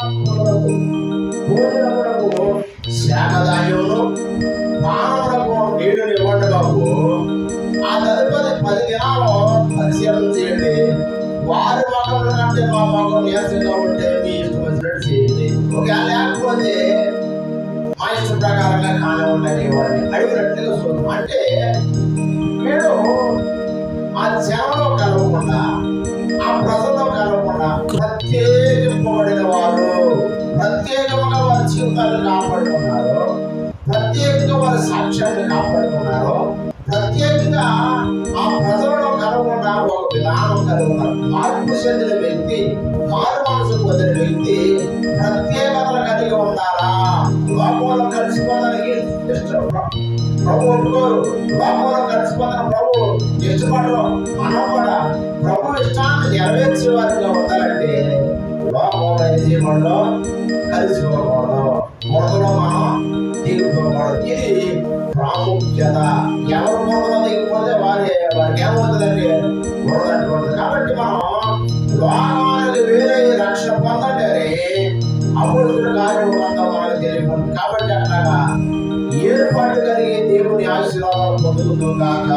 భోజనములకు మానవులకు నీళ్ళు ఇవ్వండి ఆ తదుపరి పది దినాలు పరిశీలన చేయండి వారి మొక్కల కంటే మా నీరసంగా ఉంటే మీ ఇష్టం వచ్చినట్టు చేయండి ఒకవేళ లేకపోతే మా ప్రకారంగా అడిగినట్లుగా చూద్దాం అంటే ప్రత్యేకంగా వారి జీవితాన్ని కాపాడుకున్నారు. ప్రత్యేకంగా వారి సాక్ష్యాన్ని కాపాడుకున్నారు. ప్రత్యేకంగా ఆ ప్రజలలో కలవకుండా ఒక విధానం కలిగి ఉన్నారు మార్పు చెందిన వ్యక్తి మారు మనసు పొందిన వ్యక్తి ప్రత్యేకతలు కలిగి ఉండాలా లోకంలో కలిసిపోవడానికి ఇష్టం ప్రభు ఒప్పుకోరు. లోకంలో కలిసిపోతున్న ప్రభు ఇష్టపడరు. మనం లోకంలో జీవనంలో కలిసిపోకూడదు బురదలో మనం దిగిపోకూడదు ఇది ప్రాముఖ్యత ఎవరు బురదలో దిగిపోతే వారి వారికి ఏమవుతుందండి బురద అంటుకుంటుంది కాబట్టి మనం లోకానికి వేరే రక్షణ పొందండి అప్పుడు కార్యం పొందాం మనకు తెలియకుండా కాబట్టి అట్లాగా ఏర్పాటు కలిగే దేవుని ఆశీర్వాదాలు పొందుతుందాక